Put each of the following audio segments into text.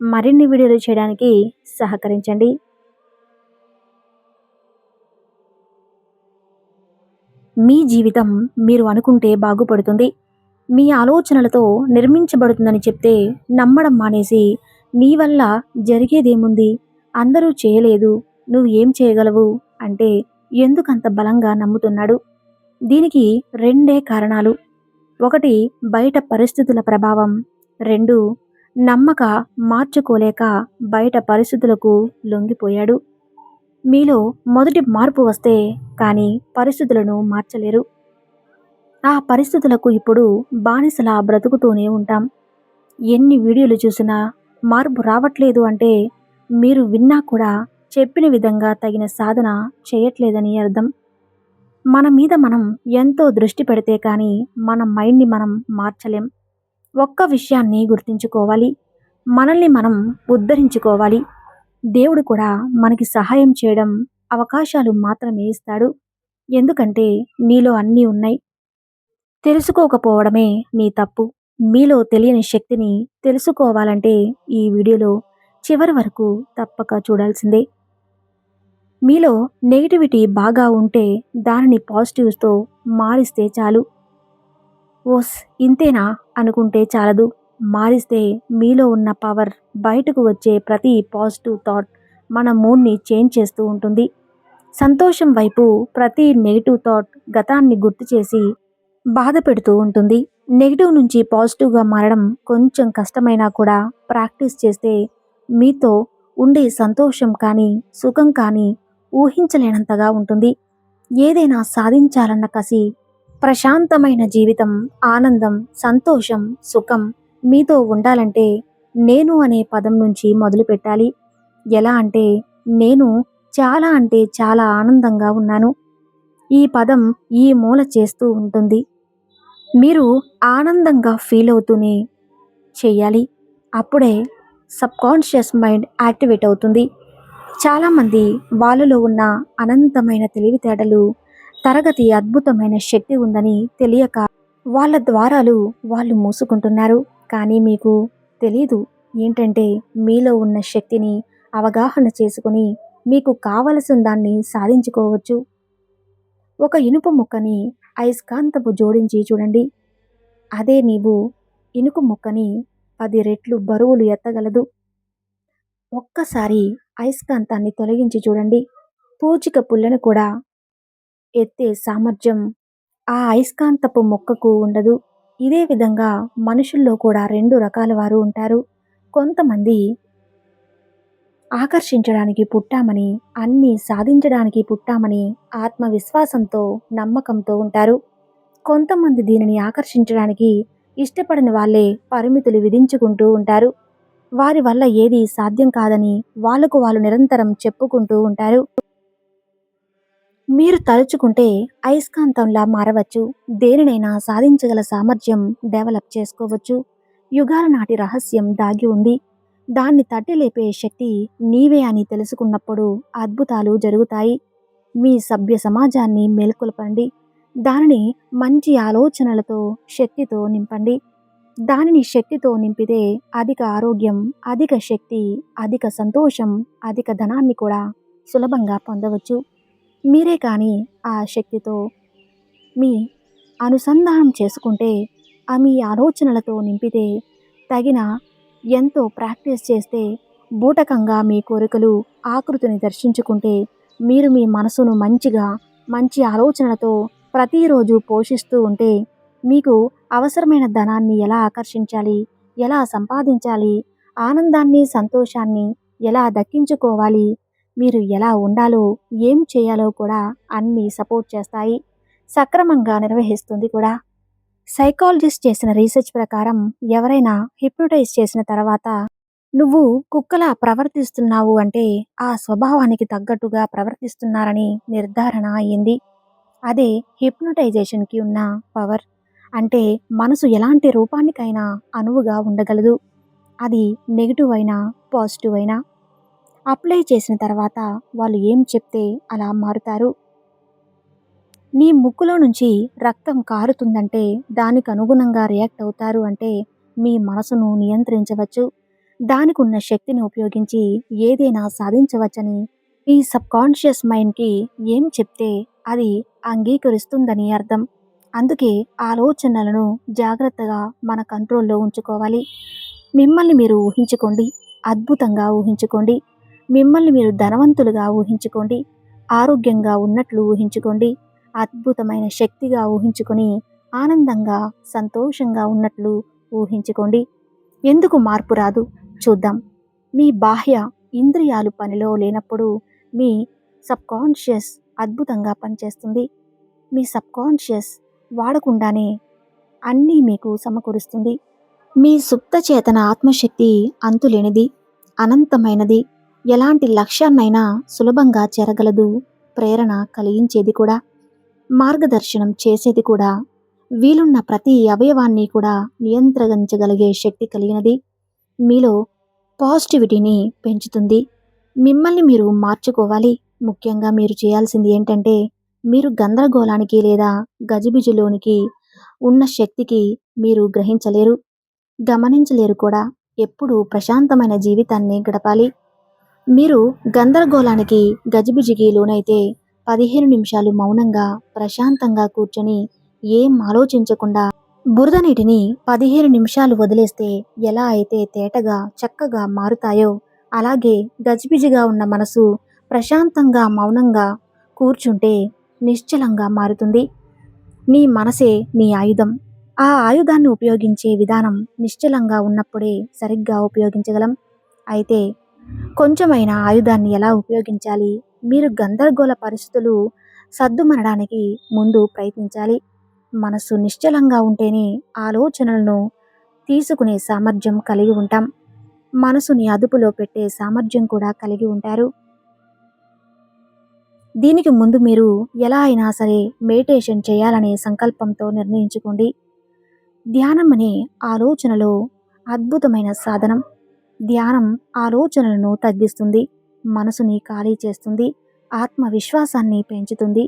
మరిన్ని వీడియోలు చేయడానికి సహకరించండి. మీ జీవితం మీరు అనుకుంటే బాగుపడుతుంది. మీ ఆలోచనలతో నిర్మించబడుతుందని చెప్తే నమ్మడం మానేసి నీ వల్ల జరిగేదేముంది? అందరూ చేయలేదు. నువ్వు ఏం చేయగలవు? అంటే ఎందుకంత బలంగా నమ్ముతున్నాడు? దీనికి రెండే కారణాలు. ఒకటి బయట పరిస్థితుల ప్రభావం. రెండు నమ్మక మార్చుకోలేక బయట పరిస్థితులకు లొంగిపోయాడు. మీలో మొదటి మార్పు వస్తే కానీ పరిస్థితులను మార్చలేరు. ఆ పరిస్థితులకు ఇప్పుడు బానిసలా బ్రతుకుతూనే ఉంటాం. ఎన్ని వీడియోలు చూసినా మార్పు రావట్లేదు అంటే మీరు విన్నా కూడా చెప్పిన విధంగా తగిన సాధన చేయట్లేదని అర్థం. మన మీద మనం ఎంతో దృష్టి పెడితే కానీ మన మైండ్ని మనం మార్చలేం. ఒక్క విషయాన్ని గుర్తుంచుకోవాలి. మనల్ని మనం ఉద్ధరించుకోవాలి. దేవుడు కూడా మనకి సహాయం చేయడం అవకాశాలు మాత్రమే ఇస్తాడు. ఎందుకంటే నీలో అన్నీ ఉన్నాయి. తెలుసుకోకపోవడమే నీ తప్పు. మీలో తెలియని శక్తిని తెలుసుకోవాలంటే ఈ వీడియోలో చివరి వరకు తప్పక చూడాల్సిందే. మీలో నెగిటివిటీ బాగా ఉంటే దానిని పాజిటివ్స్తో మారిస్తే చాలు. ఓస్ ఇంతేనా? అనుకుంటే చాలదు. మారిస్తే మీలో ఉన్న పవర్ బయటకు వచ్చే ప్రతి పాజిటివ్ థాట్ మన మూడ్ని చేంజ్ చేస్తూ ఉంటుంది. సంతోషం వైపు ప్రతి నెగిటివ్ థాట్ గతాన్ని గుర్తు చేసి బాధ పెడుతూ ఉంటుంది. నెగిటివ్ నుంచి పాజిటివ్గా మారడం కొంచెం కష్టమైనా కూడా ప్రాక్టీస్ చేస్తే మీతో ఉండే సంతోషం కానీ సుఖం కానీ ఊహించలేనంతగా ఉంటుంది. ఏదైనా సాధించాలన్న కసి ప్రశాంతమైన జీవితం ఆనందం సంతోషం సుఖం మీతో ఉండాలంటే నేను అనే పదం నుంచి మొదలు పెట్టాలి. ఎలా అంటే నేను చాలా అంటే చాలా ఆనందంగా ఉన్నాను. ఈ పదం ఈ మూల చేస్తూ ఉంటుంది. మీరు ఆనందంగా ఫీల్ అవుతూనే చేయాలి. అప్పుడే సబ్కాన్షియస్ మైండ్ యాక్టివేట్ అవుతుంది. చాలామంది వాళ్ళలో ఉన్న అనంతమైన తెలివితేటలు తరగతి అద్భుతమైన శక్తి ఉందని తెలియక వాళ్ళ ద్వారాలు వాళ్ళు మూసుకుంటున్నారు. కానీ మీకు తెలీదు. ఏంటంటే మీలో ఉన్న శక్తిని అవగాహన చేసుకుని మీకు కావలసిన దాన్ని సాధించుకోవచ్చు. ఒక ఇనుప ముక్కని అయస్కాంతపు జోడించి చూడండి. అదే నీవు ఇనుకు ముక్కని పది రెట్లు బరువులు ఎత్తగలదు. ఒక్కసారి అయస్కాంతాన్ని తొలగించి చూడండి. పూచిక పుల్లను కూడా ఎత్తే సామర్థ్యం ఆ అయస్కాంతపు మొక్కకు ఉండదు. ఇదే విధంగా మనుషుల్లో కూడా రెండు రకాల వారు ఉంటారు. కొంతమంది ఆకర్షించడానికి పుట్టామని అన్నీ సాధించడానికి పుట్టామని ఆత్మవిశ్వాసంతో నమ్మకంతో ఉంటారు. కొంతమంది దీనిని ఆకర్షించడానికి ఇష్టపడని వాళ్ళే పరిమితులు విధించుకుంటూ ఉంటారు. వారి వల్ల ఏది సాధ్యం కాదని వాళ్ళకు వాళ్ళు నిరంతరం చెప్పుకుంటూ ఉంటారు. మీరు తలుచుకుంటే అయస్కాంతంలా మారవచ్చు. దేనినైనా సాధించగల సామర్థ్యం డెవలప్ చేసుకోవచ్చు. యుగాల నాటి రహస్యం దాగి ఉంది. దాన్ని తట్టి లేపే శక్తి నీవే అని తెలుసుకున్నప్పుడు అద్భుతాలు జరుగుతాయి. మీ సభ్య సమాజాన్ని మేల్కొల్పండి. దానిని మంచి ఆలోచనలతో శక్తితో నింపండి. దానిని శక్తితో నింపితే అధిక ఆరోగ్యం అధిక శక్తి అధిక సంతోషం అధిక ధనాన్ని కూడా సులభంగా పొందవచ్చు. మీరే కానీ ఆ శక్తితో మీ అనుసంధానం చేసుకుంటే ఆ మీ ఆలోచనలతో నింపితే తగిన ఎంతో ప్రాక్టీస్ చేస్తే బూటకంగా మీ కోరికలు ఆకృతిని దర్శించుకుంటే మీరు మీ మనసును మంచిగా మంచి ఆలోచనలతో ప్రతిరోజు పోషిస్తూ ఉంటే మీకు అవసరమైన ధనాన్ని ఎలా ఆకర్షించాలి ఎలా సంపాదించాలి ఆనందాన్ని సంతోషాన్ని ఎలా దక్కించుకోవాలి మీరు ఎలా ఉండాలో ఏం చేయాలో కూడా అన్నీ సపోర్ట్ చేస్తాయి. సక్రమంగా నిర్వహిస్తుంది కూడా. సైకాలజిస్ట్ చేసిన రీసెర్చ్ ప్రకారం ఎవరైనా హిప్నోటైజ్ చేసిన తర్వాత నువ్వు కుక్కలా ప్రవర్తిస్తున్నావు అంటే ఆ స్వభావానికి తగ్గట్టుగా ప్రవర్తిస్తున్నారని నిర్ధారణ అయింది అదే హిప్నోటైజేషన్కి ఉన్న పవర్ అంటే మనసు ఎలాంటి రూపానికైనా అనువుగా ఉండగలదు. అది నెగిటివ్ అయినా పాజిటివ్ అయినా అప్లై చేసిన తర్వాత వాళ్ళు ఏం చెప్తే అలా మారుతారు. నీ ముక్కులో నుంచి రక్తం కారుతుందంటే దానికి అనుగుణంగా రియాక్ట్ అవుతారు అంటే మీ మనసును నియంత్రించవచ్చు. దానికి ఉన్న శక్తిని ఉపయోగించి ఏదైనా సాధించవచ్చని ఈ సబ్కాన్షియస్ మైండ్కి ఏం చెప్తే అది అంగీకరిస్తుందని అర్థం. అందుకే ఆలోచనలను జాగ్రత్తగా మన కంట్రోల్లో ఉంచుకోవాలి. మిమ్మల్ని మీరు ఊహించుకోండి. అద్భుతంగా ఊహించుకోండి. మిమ్మల్ని మీరు ధనవంతులుగా ఊహించుకోండి ఆరోగ్యంగా ఉన్నట్లు ఊహించుకోండి అద్భుతమైన శక్తిగా ఊహించుకొని ఆనందంగా సంతోషంగా ఉన్నట్లు ఊహించుకోండి. ఎందుకు మార్పు రాదు? చూద్దాం. మీ బాహ్య ఇంద్రియాలు పనిలో లేనప్పుడు మీ సబ్కాన్షియస్ అద్భుతంగా పనిచేస్తుంది. మీ సబ్కాన్షియస్ వాడకుండానే అన్నీ మీకు సమకూరుస్తుంది. మీ సుప్త చేతన ఆత్మశక్తి అంతులేనిది అనంతమైనది. ఎలాంటి లక్ష్యాన్నైనా సులభంగా చేరగలదు. ప్రేరణ కలిగించేది కూడా మార్గదర్శనం చేసేది కూడా వీలున్న ప్రతి అవయవాన్ని కూడా నియంత్రించగలిగే శక్తి కలిగినది. మీలో పాజిటివిటీని పెంచుతుంది. మిమ్మల్ని మీరు మార్చుకోవాలి. ముఖ్యంగా మీరు చేయాల్సింది ఏంటంటే మీరు గందరగోళానికి లేదా గజిబిజిలోనికి ఉన్న శక్తికి మీరు గ్రహించలేరు గమనించలేరు కూడా. ఎప్పుడూ ప్రశాంతమైన జీవితాన్ని గడపాలి. మీరు గందరగోళానికి గజిబిజికి లోనైతే పదిహేను నిమిషాలు మౌనంగా ప్రశాంతంగా కూర్చొని ఏం ఆలోచించకుండా బురద నీటిని పదిహేను నిమిషాలు వదిలేస్తే ఎలా అయితే తేటగా చక్కగా మారుతాయో అలాగే గజిబిజిగా ఉన్న మనసు ప్రశాంతంగా మౌనంగా కూర్చుంటే నిశ్చలంగా మారుతుంది. నీ మనసే నీ ఆయుధం. ఆ ఆయుధాన్ని ఉపయోగించే విధానం నిశ్చలంగా ఉన్నప్పుడే సరిగ్గా ఉపయోగించగలం. అయితే కొంచెమైన ఆయుధాన్ని ఎలా ఉపయోగించాలి? మీరు గందరగోళ పరిస్థితులు సర్దుమనడానికి ముందు ప్రయత్నించాలి. మనసు నిశ్చలంగా ఉంటేనే ఆలోచనలను తీసుకునే సామర్థ్యం కలిగి ఉంటాం. మనసుని అదుపులో పెట్టే సామర్థ్యం కూడా కలిగి ఉంటారు. దీనికి ముందు మీరు ఎలా అయినా సరే మెడిటేషన్ చేయాలనే సంకల్పంతో నిర్ణయించుకోండి. ధ్యానం అనే ఆలోచనలో అద్భుతమైన సాధనం. ధ్యానం ఆలోచనలను తగ్గిస్తుంది. మనసుని ఖాళీ చేస్తుంది. ఆత్మవిశ్వాసాన్ని పెంచుతుంది.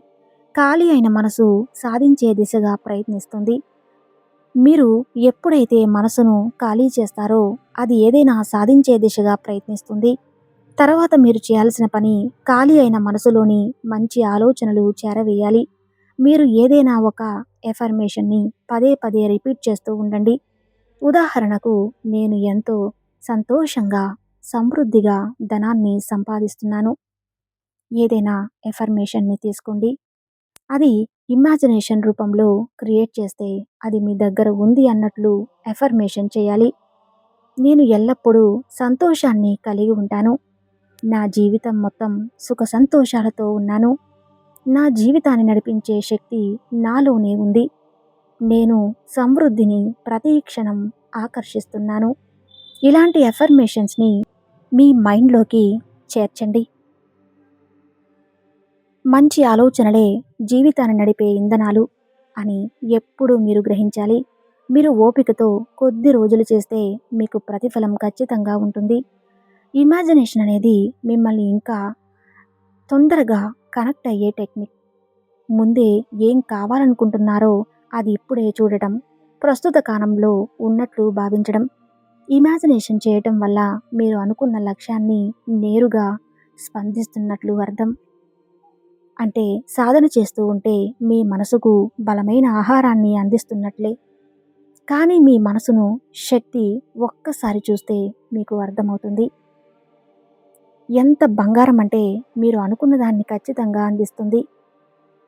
ఖాళీ అయిన మనసు సాధించే దిశగా ప్రయత్నిస్తుంది. మీరు ఎప్పుడైతే మనసును ఖాళీ చేస్తారో అది ఏదైనా సాధించే దిశగా ప్రయత్నిస్తుంది. తర్వాత మీరు చేయాల్సిన పని ఖాళీ అయిన మనసులోని మంచి ఆలోచనలు చేరవేయాలి. మీరు ఏదైనా ఒక ఎఫర్మేషన్ని పదే పదే రిపీట్ చేస్తూ ఉండండి. ఉదాహరణకు నేను ఎంతో సంతోషంగా సమృద్ధిగా ధనాన్ని సంపాదిస్తున్నాను. ఏదైనా ఎఫర్మేషన్ని తీసుకోండి. అది ఇమాజినేషన్ రూపంలో క్రియేట్ చేస్తే అది మీ దగ్గర ఉంది అన్నట్లు ఎఫర్మేషన్ చేయాలి. నేను ఎల్లప్పుడూ సంతోషాన్ని కలిగి ఉంటాను. నా జీవితం మొత్తం సుఖ సంతోషాలతో ఉన్నాను. నా జీవితాన్ని నడిపించే శక్తి నాలోనే ఉంది. నేను సమృద్ధిని ప్రతి క్షణం ఆకర్షిస్తున్నాను. ఇలాంటి ఎఫర్మేషన్స్ని మీ మైండ్లోకి చేర్చండి. మంచి ఆలోచనలే జీవితాన్ని నడిపే ఇంధనాలు అని ఎప్పుడూ మీరు గ్రహించాలి. మీరు ఓపికతో కొద్ది రోజులు చేస్తే మీకు ప్రతిఫలం ఖచ్చితంగా ఉంటుంది. ఇమాజినేషన్ అనేది మిమ్మల్ని ఇంకా తొందరగా కనెక్ట్ అయ్యే టెక్నిక్ ముందే ఏం కావాలనుకుంటున్నారో అది ఇప్పుడే చూడటం ప్రస్తుత కాలంలో ఉన్నట్లు భావించడం ఇమాజినేషన్ చేయటం వల్ల మీరు అనుకున్న లక్ష్యాన్ని నేరుగా స్పందిస్తున్నట్లు అర్థం. అంటే సాధన చేస్తూ ఉంటే మీ మనసుకు బలమైన ఆహారాన్ని అందిస్తున్నట్లే. కానీ మీ మనసును శక్తి ఒక్కసారి చూస్తే మీకు అర్థమవుతుంది. ఎంత బంగారం అంటే మీరు అనుకున్న దాన్ని ఖచ్చితంగా అందిస్తుంది.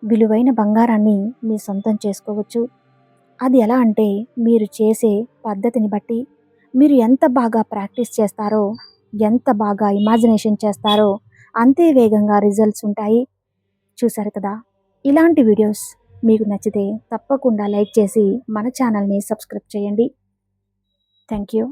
విలువైన బంగారాన్ని మీ సొంతం చేసుకోవచ్చు. అది ఎలా అంటే మీరు చేసే పద్ధతిని బట్టి మీరు ఎంత బాగా ప్రాక్టీస్ చేస్తారో ఎంత బాగా ఇమాజినేషన్ చేస్తారో అంతే వేగంగా రిజల్ట్స్ ఉంటాయి. చూసారు కదా? ఇలాంటి వీడియోస్ మీకు నచ్చితే తప్పకుండా లైక్ చేసి మన ఛానల్ని సబ్స్క్రైబ్ చేయండి. Thank you.